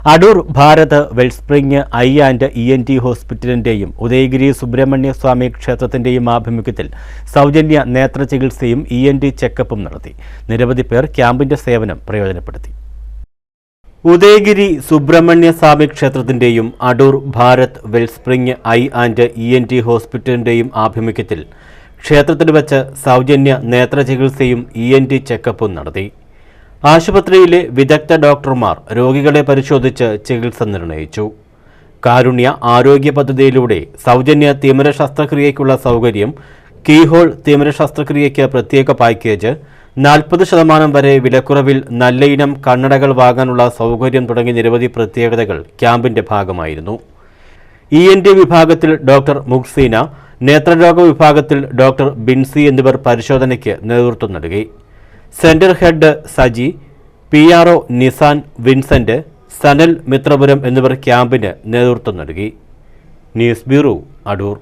Adoor Bharat Wellspring eye and E N T ഹോസ്പിറ്റലിന്റെയും Udayagiri Subrahmanya Swami ക്ഷേത്രത്തിന്റെയും ആഭിമുഖ്യത്തിൽ സൗജന്യ നേത്ര ചികിത്സയും ഇ എൻ ടി ചെക്കപ്പും നടത്തി. നിരവധി പേർ ക്യാമ്പിന്റെ സേവനം പ്രയോജനപ്പെടുത്തി. Udayagiri Subrahmanya Swami ക്ഷേത്രത്തിന്റെയും Adoor Bharat Wellspring eye and E N T ഹോസ്പിറ്റലിന്റെയും ആഭിമുഖ്യത്തിൽ ക്ഷേത്രത്തിൽ വെച്ച് സൗജന്യ നേത്ര ചികിത്സയും ഇ എൻ ടി ചെക്കപ്പും നടത്തി. ആശുപത്രിയിലെ വിദഗ്ധ ഡോക്ടർമാർ രോഗികളെ പരിശോധിച്ച് ചികിത്സ നിർണയിച്ചു. കാരുണ്യ ആരോഗ്യ പദ്ധതിയിലൂടെ സൗജന്യ തിമിര ശസ്ത്രക്രിയയ്ക്കുള്ള സൗകര്യം കീഹോൾ തിമിര ശസ്ത്രക്രിയയ്ക്ക് പ്രത്യേക പാക്കേജ് നാൽപ്പത് ശതമാനം വരെ വിലക്കുറവിൽ നല്ലയിനം കണ്ണടകൾ വാങ്ങാനുള്ള സൗകര്യം തുടങ്ങി നിരവധി പ്രത്യേകതകൾ ക്യാമ്പിന്റെ ഭാഗമായിരുന്നു. ഇ എൻ ടി വിഭാഗത്തിൽ ഡോക്ടർ മുക്സീന നേത്രരോഗ വിഭാഗത്തിൽ ഡോക്ടർ ബിൻസി എന്നിവർ പരിശോധനയ്ക്ക് നേതൃത്വം നൽകി. Centre head Saji P R O Nisan Vincent Sanal Mithrapuram എന്നിവർ ക്യാമ്പിന് നേതൃത്വം നൽകി. News bureau Adoor.